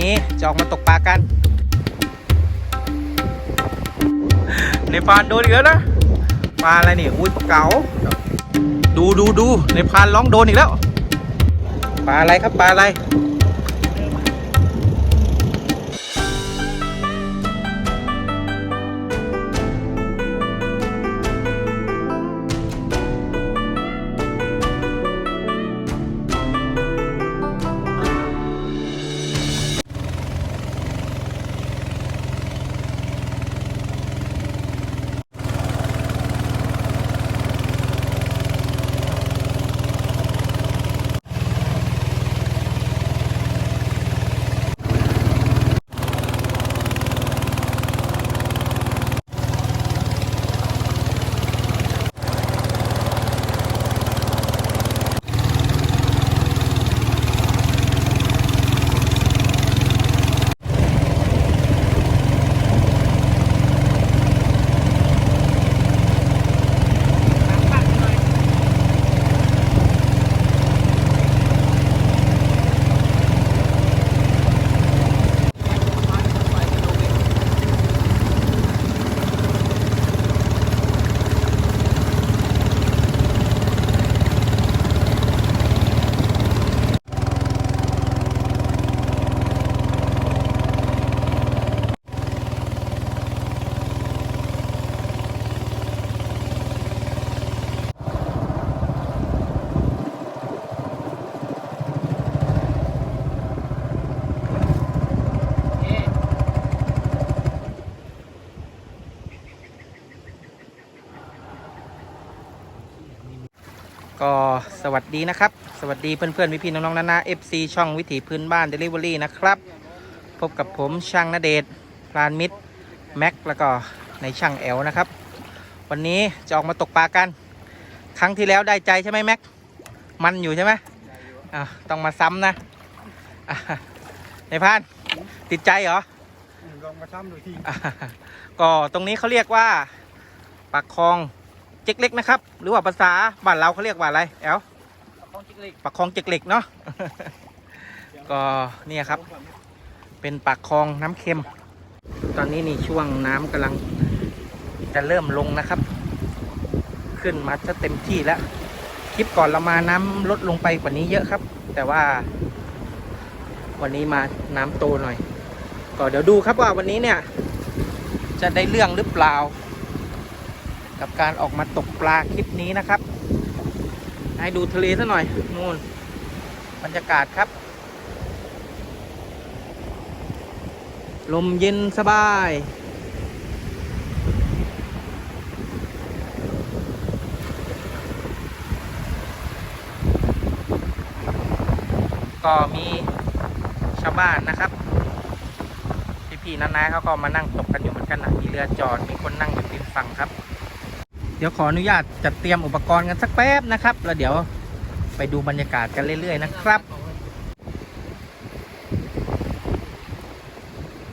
นี้จะออกมาตกปลากัน ในพานโดนอีกแล้วนะปลาอะไรนี่อุ้ยปลาเก๋าดูดูดูในพานร้องโดนอีกแล้วปลาอะไรครับปลาอะไร สวัสดีนะครับ สวัสดีเพื่อนๆพี่ๆน้องๆนานา FC ช่องวิถีพื้นบ้าน Delivery นะครับ พบกับผมช่างนเดชพลานมิตรแม็กแล้วก็ในช่างแอลนะครับ วันนี้จะออกมาตกปลากัน ครั้งที่แล้วได้ใจใช่ไหมแม็กมันอยู่ใช่ไหมอะต้องมาซ้ำนะอะในพานติดใจเหรอลองมาซ้ำดูทีอะก็ตรงนี้เขาเรียกว่าปากคลอง เจ๊กเล็กนะครับ หรือว่าภาษาบ้านเราเขาเรียกว่าอะไรแอลคองจิกเล็กปากคลองเจ๊กเล็กเนาะก็เนี่ยครับ เป็นปากคลองน้ำเค็ม ตอนนี้นี่ช่วงน้ำกำลังจะเริ่มลงนะครับ ขึ้นมาจะเต็มที่แล้วคลิปก่อนเรามาน้ำลดลงไปกว่านี้เยอะครับ แต่ว่า วันนี้มาน้ำโตหน่อย ก็เดี๋ยวดูครับว่าวันนี้เนี่ย จะได้เรื่องหรือเปล่า กับการออกมาตกปลาคลิปนี้นะครับ ให้ดูทะเลซะหน่อยนู่นบรรยากาศครับ ลมเย็นสบาย ก็มีชาวบ้านนะครับพี่ๆน้าๆเขาก็มานั่งตกกันอยู่เหมือนกันนะมีเรือจอด มีคนนั่งอยู่ริมฝั่งครับ ดี๋ยวขออนุญาตจัดเตรียมอุปกรณ์กันสักแป๊บนะครับ แล้วเดี๋ยวไปดูบรรยากาศกันเรื่อยๆนะครับ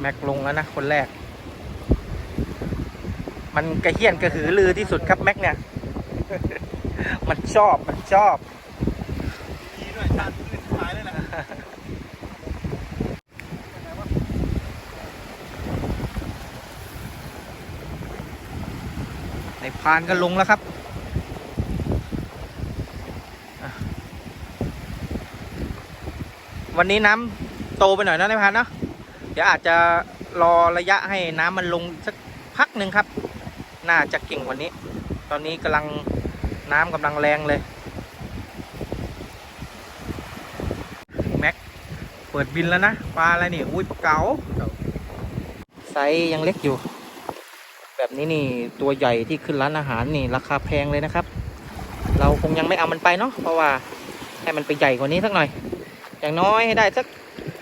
แม็กลงแล้วนะคนแรก มันกระเฮี้ยนกระหือลือที่สุดครับแม็กเนี่ย มันชอบมันชอบ ทีด้วยชาติขึ้นท้ายเลยแหละ ใน พานก็ลงแล้วครับ วันนี้น้ำโตไปหน่อยนะในพานเนาะเดี๋ยวอาจจะรอระยะให้น้ำมันลงสักพักหนึ่งครับ น่าจะเก่งกว่านี้ ตอนนี้กำลังน้ำกำลังแรงเลยแม็กเปิดบินแล้วนะปลาอะไรนี่อุ้ยปลาเก๋าไซส์ยังเล็กอยู่ นี้นี่ตัวใหญ่ที่ขึ้นร้านอาหารนี่ราคาแพงเลยนะครับ เราคงยังไม่เอามันไปเนาะเพราะว่าให้มันไปใหญ่กว่านี้สักหน่อย อย่างน้อยให้ได้สัก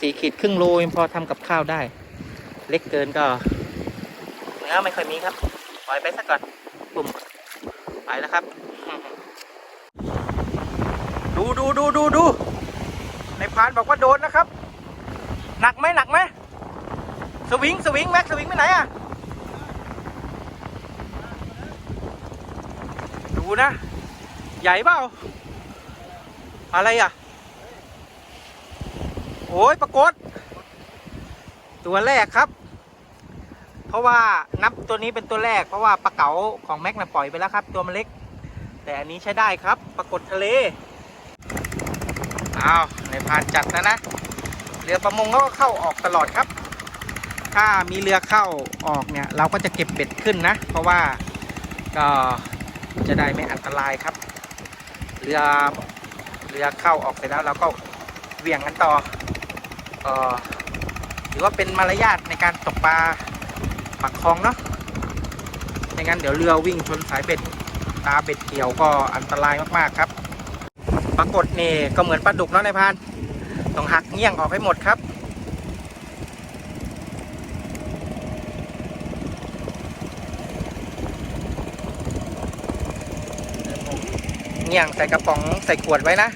สี่ขีดครึ่งโลยังพอทำกับข้าวได้ เล็กเกินก็เนื้อไม่ค่อยมีครับปล่อยไปสักก่อนปุ่มไปแล้วครับ ดูดูดูดูดูในพานบอกว่าโดนนะครับ หนักไหมหนักไหมสวิงสวิงแม็กสวิงไปไหนอะ ดูนะ ใหญ่เปล่า อะไรอะ โอ้ยปรากฏ ตัวแรกครับ เพราะว่านับตัวนี้เป็นตัวแรก เพราะว่าปลาเก๋าของแม็กนะปล่อยไปแล้วครับ ตัวมันเล็ก แต่อันนี้ใช้ได้ครับปรากฏทะเลอ้าวในพรานจัดนะนะเรือประมงก็เข้าออกตลอดครับ ถ้ามีเรือเข้าออกเนี่ย เราก็จะเก็บเบ็ดขึ้นนะ เพราะว่าก็ จะได้ไม่อันตรายครับ เรือเรือเข้าออกเสร็จแล้วเราก็เหวี่ยงกันต่อก็ถือว่าเป็นมารยาทในการตกปลาปักคลองเนาะไม่งั้นเดี๋ยวเรือวิ่งชนสายเบ็ดตาเบ็ดเกี่ยวก็อันตรายมากๆครับ ปรากฏนี่ก็เหมือนปลาดุกเนาะนายพานต้องหักเงี้ยงออกให้หมดครับ เงี้ยงใส่กระป๋องใส่ขวดไว้นะ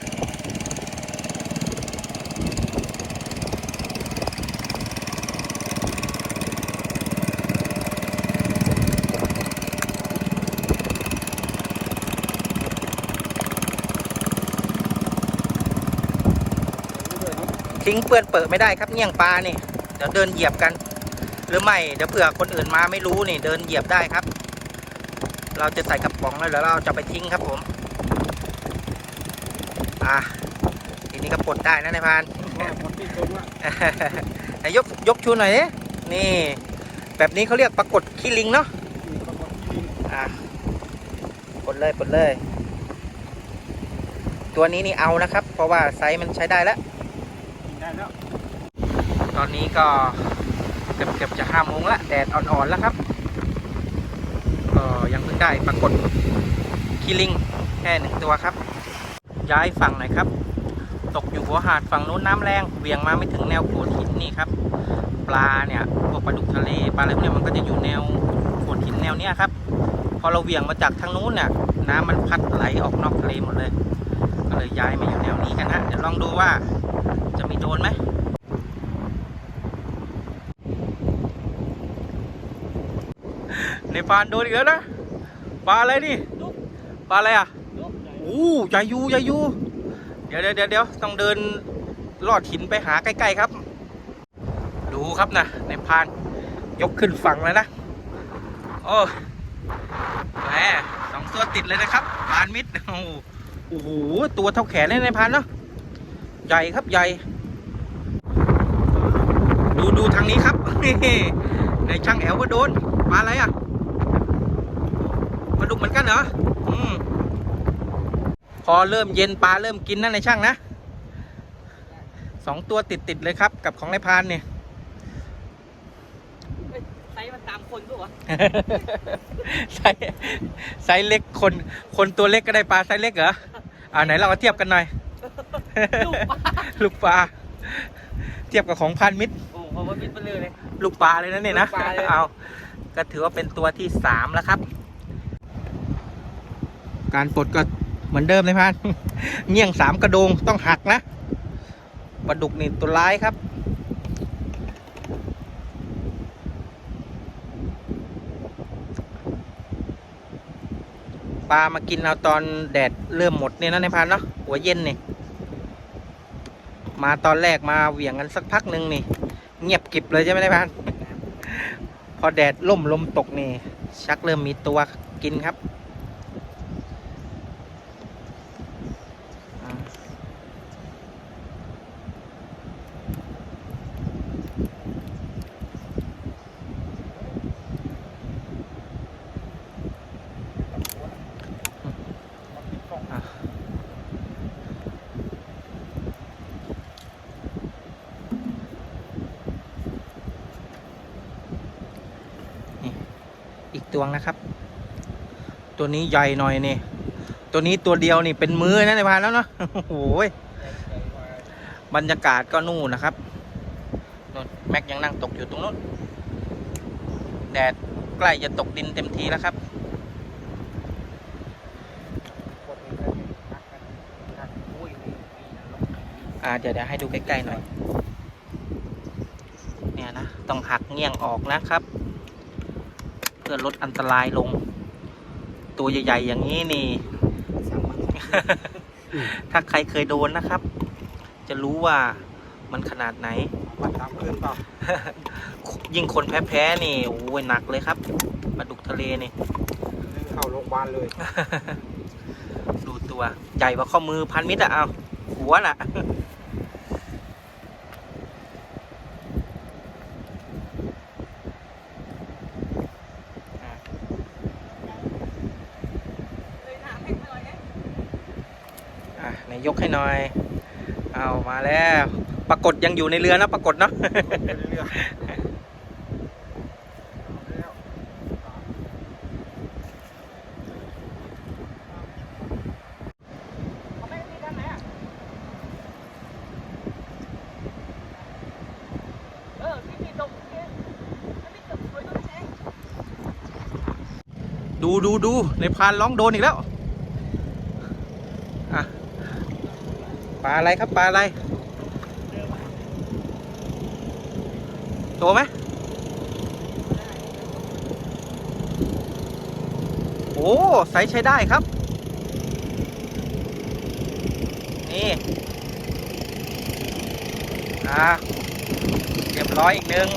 ทิ้งเปื้อนเปิดไม่ได้ครับเงี้ยงปลานี่เดี๋ยวเดินเหยียบกัน หรือไม่เดี๋ยวเผื่อคนอื่นมาไม่รู้นี่เดินเหยียบได้ครับ เราจะใส่กระป๋องแล้วเดี๋ยวเราจะไปทิ้งครับผม อะทีนี้ก็ปลดได้นะนายพรานหมดที่ชมละไหนยกยกชูหน่อยดินี่ แบบนี้เขาเรียกปรากฏขี้ลิงเนาะปรากฏที่ลิงอะปลดเลยปลดเลย ตัวนี้นี่เอานะครับ เพราะว่าไซส์มันใช้ได้แล้วกินได้แล้ว ตอนนี้ก็เกือบเกือบจะห้าโมงละแดดอ่อนๆแล้วครับก็ยังเพิ่งได้ปรากฏคิลิงแค่หนึ่งตัวครับ ย้ายฝั่งหน่อยครับ ตกอยู่หัวหาดฝั่งนู้นน้ำแรงเวียงมาไม่ถึงแนวโขดหินนี่ครับ ปลาเนี่ยพวกปลาดุกทะเลปลาอะไรพวกนี้มันก็จะอยู่แนวโขดหินแนวเนี้ยครับ พอเราเวียงมาจากทางนู้นเนี่ยน้ำมันพัดไหลออกนอกทะเลหมดเลย ก็เลยย้ายมาอยู่แนวนี้กันฮะเดี๋ยวลองดูว่าจะมีโดนไหมในปานโดนอีกแล้วนะปลาอะไรนี่ปลาอะไรอะ อู้ใหญ่ยูใหญ่ยูเดี๋ยวเดี๋ยวเดี๋ยวต้องเดินลอดหินไปหาใกล้ ๆ ครับ ดูครับนะในพานยกขึ้นฝั่งแล้วนะโอ้แหมสองตัวติดเลยนะครับพานมิดโอ้โหตัวเท่าแขนเลยในพานเนาะใหญ่ครับใหญ่ ดูดูทางนี้ครับในช่างแอลก็โดนปลาอะไรอะปลาดุกเหมือนกันเหรออืม อเริ่มเย็นปลาเริ่มกินนะในช่างนะสองตัวติดติดๆเลยครับกับของนายพรานเนี่ยไซส์มันตามคนปะวะไซส์ไซส์เล็กคนคนตัวเล็กก็ได้ปลาไซส์เล็กเหรออ่าไหนเรามาเทียบกันหน่อยลูกปลาลูกปลาเทียบกับของพันมิตรโอ้โหมันมิดไปเลยเลยลูกปลาเลยนะเนี่ยนะลูกปลาเลยเอาก็ถือว่าเป็นตัวที่สามแล้วครับ การปลดก็ เหมือนเดิมเลยพันเงี้ยงสามกระโดงต้องหักนะปลาดุกนี่ตัวร้ายครับ ปลามากินเอาตอนแดดเริ่มหมดเนี่ยนะในพันเนาะหัวเย็นนี่ มาตอนแรกมาเหวี่ยงกันสักพักหนึ่งนี่ เงียบกิบเลยใช่ไหมนพันพอแดดล่มลมตกนี่ ชักเริ่มมีตัวกินครับ นะครับ ตัวนี้ใหญ่หน่อยนี่ ตัวนี้ตัวเดียวนี่เป็นมือนะในพานแล้วเนาะโอ้โหยบรรยากาศก็นู่นนะครับแม็กยังนั่งตกอยู่ตรงนู้นแดดใกล้จะตกดินเต็มทีแล้วครับอ่าเดี๋ยวเดี๋ยวให้ดูใกล้ๆหน่อย เนี่ยนะ ต้องหักเงี้ยงออกนะครับ พื่อลดอันตรายลง ตัวใหญ่ ๆ อย่างนี้นี่ ถ้าใครเคยโดนนะครับ จะรู้ว่ามันขนาดไหนวัดตามคืนเปล่ายิ่งคนแพ้ๆนี่โอ้ยหนักเลยครับปลาดุกทะเลนี่เข้าโรงพยาบาลเลย ดูตัว ใหญ่กว่าข้อมือพันมิตรอะเอาหัวน่ะ เลยหนาให้หน่อยนะ อะไหน่อย เอามาแล้วปรากฏยังอยู่ในเรือนะปรากฏเนาะดูดูดูในพานร้องโดนอีกแล้วอะปลาอะไรครับปลาอะไรตัวไหมโอ้ไซส์ใช้ได้ครับนี่อ่าเรียบร้อยอีกหนึ่ง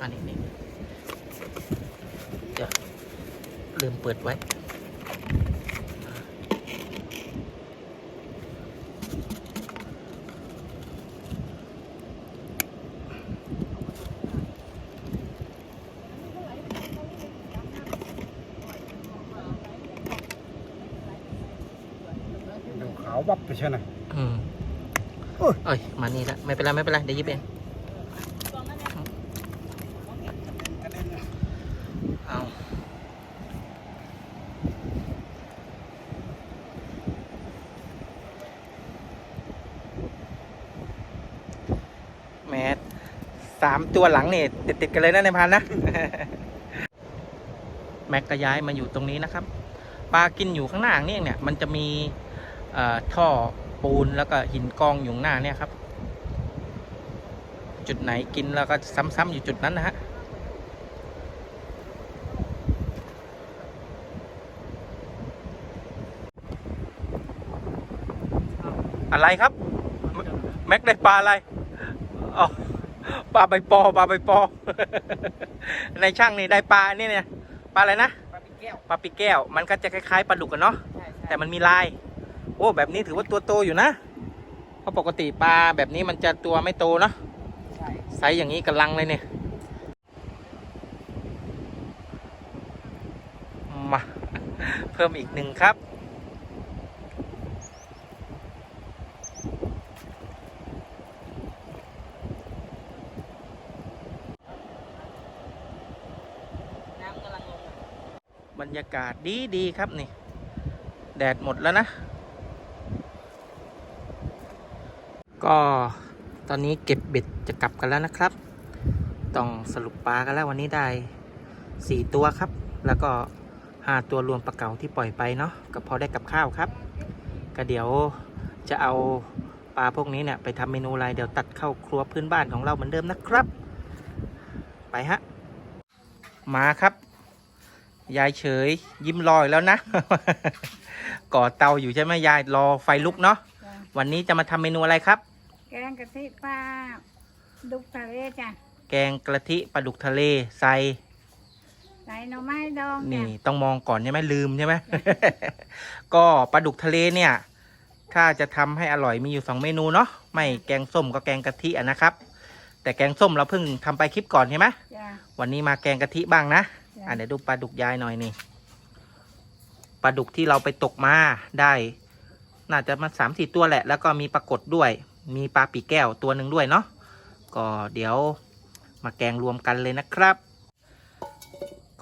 อันนี้นี่เดี๋ยวลืมเปิ ดไว้ๆดูขาวบับไปใช่ไหมอืมโอ้ยเอ้ย มานี่ละ ไม่เป็นไร ไม่เป็นไร เดี๋ยวหยิบเองเอาแหมสามตัวหลังนี่ติดติดๆกันเลยนะในพันนะแม็กก็ย้ายมาอยู่ตรงนี้นะครับปลากินอยู่ข้างหน้านี่เนี่ย มันจะมีท่อปูนแล้วก็หินกองอยู่ข้างหน้าเนี่ยครับ จุดไหนกินแล้วก็ซ้ำๆอยู่จุดนั้นนะฮะอะไรครับ แม็กได้ปลาอะไรอ๋อ ปลาใบปอปลาใบปอ ในช่างนี่ได้ปลาอันนี่เนี่ยปลาอะไรนะปลาปีแก้วปลาปีแก้ว มันก็จะคล้ายๆปลาดุกกันเนาะใช่ใช่แต่มันมีลาย โอ้แบบนี้ถือว่าตัวโตอยู่นะเพราะปกติปลาแบบนี้มันจะตัวไม่โตเนาะใช่ไซส์อย่างนี้กำลังเลยเนี่ยมาเพิ่มอีกหนึ่งครับ น้ำกำลังลงอะ บรร ยากาศดีดีครับนี่ แดดหมดแล้วนะ ก็ตอนนี้เก็บเบ็ดจะกลับกันแล้วนะครับ ต้องสรุปปลากันแล้ววันนี้ได้สี่ตัวครับ แล้วก็ห้าตัวรวมปลาเก๋าที่ปล่อยไปเนาะก็พอได้กับข้าวครับ ก็เดี๋ยวจะเอาปลาพวกนี้เนี่ยไปทำเมนูอะไรเดี๋ยวตัดเข้าครัวพื้นบ้านของเราเหมือนเดิมนะครับ ไปฮะ มาครับ ยายเฉย ยิ้มรอยแล้วนะ ก่อเตาอยู่ใช่ไหมยายรอไฟลุกเนาะจ้ะวันนี้จะมาทำเมนูอะไรครับ แกงกะทิปลาดุกทะเลจ้ะแกงกะทิปลาดุกทะเลใส่ใส่หน่อไม้ดองนี่จ้ะต้องมองก่อนใช่ไหมลืมใช่ไหมก็ปลาดุกทะเลเนี่ย ถ้าจะทำให้อร่อยมีอยู่สองเมนูเนาะไม่แกงส้มก็แกงกะทิอะนะครับ แต่แกงส้มเราเพิ่งทำไปคลิปก่อนใช่ไหมจ้ะวันนี้มาแกงกะทิบ้างนะจ้ะ อะเดี๋ยวดูปลาดุกยายหน่อยนี่ปลาดุกที่เราไปตกมาได้ น่าจะมาสามสี่ตัวแหละ แล้วก็มีปลากดด้วย มีปลาปีกแก้วตัวหนึ่งด้วยเนาะก็เดี๋ยวมาแกงรวมกันเลยนะครับ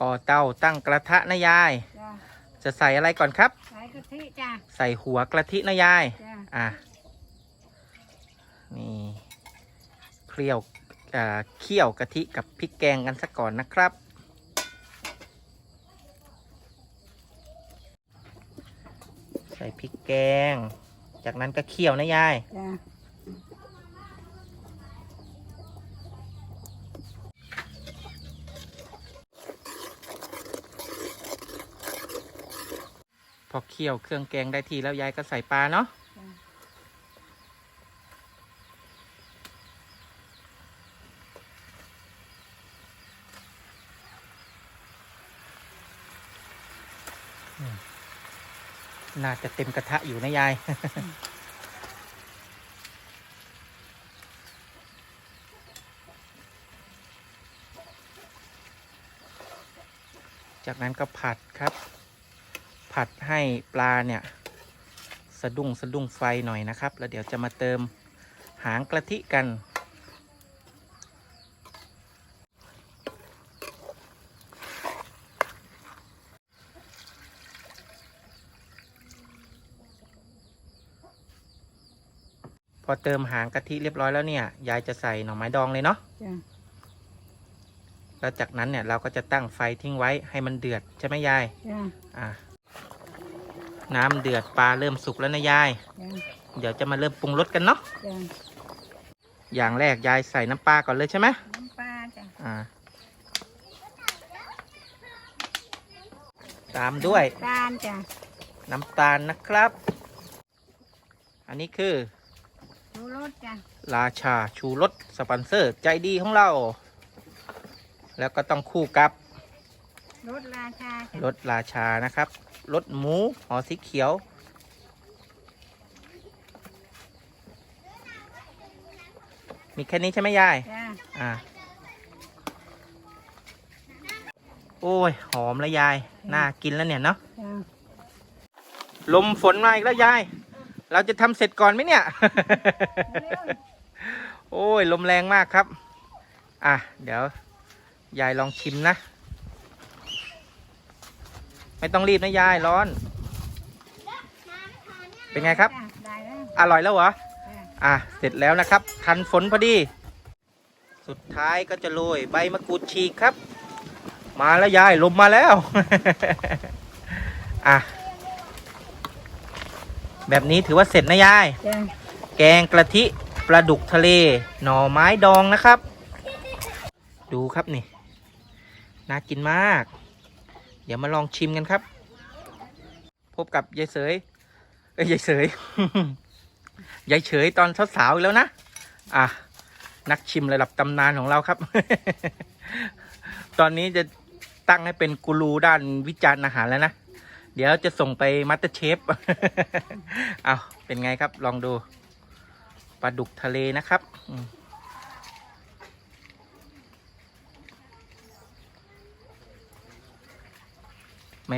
ก่อเตาตั้งกระทะนะยาย จ้ะจะใส่อะไรก่อนครับ ใส่กะทิจ้ะใส่หัวกระทินะยาย จ้ะอะนี่เคี่ยวอ่าเคี่ยวกะทิกับพริกแกงกันสักก่อนนะครับ พริกแกง จากนั้นก็เคี่ยวนะยายพอเคี่ยวเครื่องแกงได้ทีแล้วยายก็ใส่ปลาเนาะอืม น่าจะเต็มกระทะอยู่นะยาย จากนั้นก็ผัดครับ ผัดให้ปลาเนี่ย สะดุ้งสะดุ้งไฟหน่อยนะครับ แล้วเดี๋ยวจะมาเติมหางกะทิกัน พอเติมหางกะทิเรียบร้อยแล้วเนี่ย ยายจะใส่หน่อไม้ดองเลยเนาะจ้ะแล้วจากนั้นเนี่ยเราก็จะตั้งไฟทิ้งไว้ให้มันเดือดใช่ไหมยาย จ้ะอะ น้ำเดือดปลาเริ่มสุกแล้วนะยาย จ้ะเดี๋ยวจะมาเริ่มปรุงรสกันเนาะ จ้ะอย่างแรกยายใส่น้ำปลาก่อนเลยใช่ไหม น้ำปลาจ้ะอ่า ตามด้วย ตาลจ้ะน้ำตาลนะครับ อันนี้คือชูร สจ้ะราชาชูรสสปอนเซอร์ใจดีของเรา แล้วก็ต้องคู่กับรสราชาจ้ะรสราชานะครับรสหมูห่อสีเขียว มีแค่นี้ใช่ไหมยาย จ้ะอ่าโอ้ย หอมแล้วยาย น่ากินแล้วเนี่ยเนาะ จ้ะลมฝนมาอีกแล้วยาย เราจะทำเสร็จก่อนไหมเนี่ยเร็วโอ้ย ลมแรงมากครับ อะ เดี๋ยว ยายลองชิมนะ ไม่ต้องรีบนะยายร้อน เป็นไงครับจ้ะได้แล้ว อร่อยแล้วเหรอจ้ะอะ เสร็จแล้วนะครับ ทันฝนพอดี สุดท้ายก็จะโรยใบมะกรูดฉีกครับ มาแล้วยายลมมาแล้ว อะ แบบนี้ถือว่าเสร็จนะยาย จ้ะแกงกะทิปลาดุกทะเล หน่อไม้ดองนะครับ ดูครับนี่ น่ากินมาก เดี๋ยวมาลองชิมกันครับ พบกับยายเสยเอ้ยยายเสย ยายเฉยตอนสาวๆอีกแล้วนะ อะ นักชิมระดับตำนานของเราครับ ตอนนี้จะตั้งให้เป็นกูรูด้านวิจารณ์อาหารแล้วนะ เดี๋ยวจะส่งไปมัตเตอร์เชฟเอาเป็นไงครับลองดูปลาดุกทะเลนะครับอืม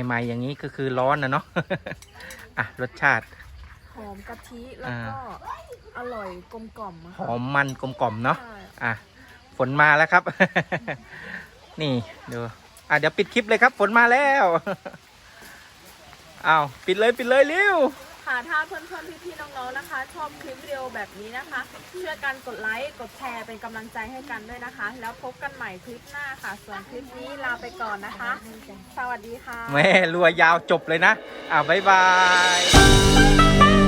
ใหม่ๆอย่างนี้ก็คือร้อนนะเนาะ อะ รสชาติ หอมกะทิ แล้วก็ อร่อยกลมกล่อมอะหอมมันกลมกล่อมเนาะใช่อะ ฝนมาแล้วครับ นี่ ดู อะ เดี๋ยวปิดคลิปเลยครับ ฝนมาแล้ว อ้าวปิดเลยปิดเลยเร็วค่ะถ้าเพื่อนๆพี่ๆน้องๆนะคะ ชอบคลิปวิดีโอแบบนี้นะคะช่วยกันกดไลค์กดแชร์เป็นกำลังใจให้กันด้วยนะคะ แล้วพบกันใหม่คลิปหน้าค่ะ ส่วนคลิปนี้ลาไปก่อนนะคะ สวัสดีค่ะ แม่รัวยาวจบเลยนะ อะบ๊ายบาย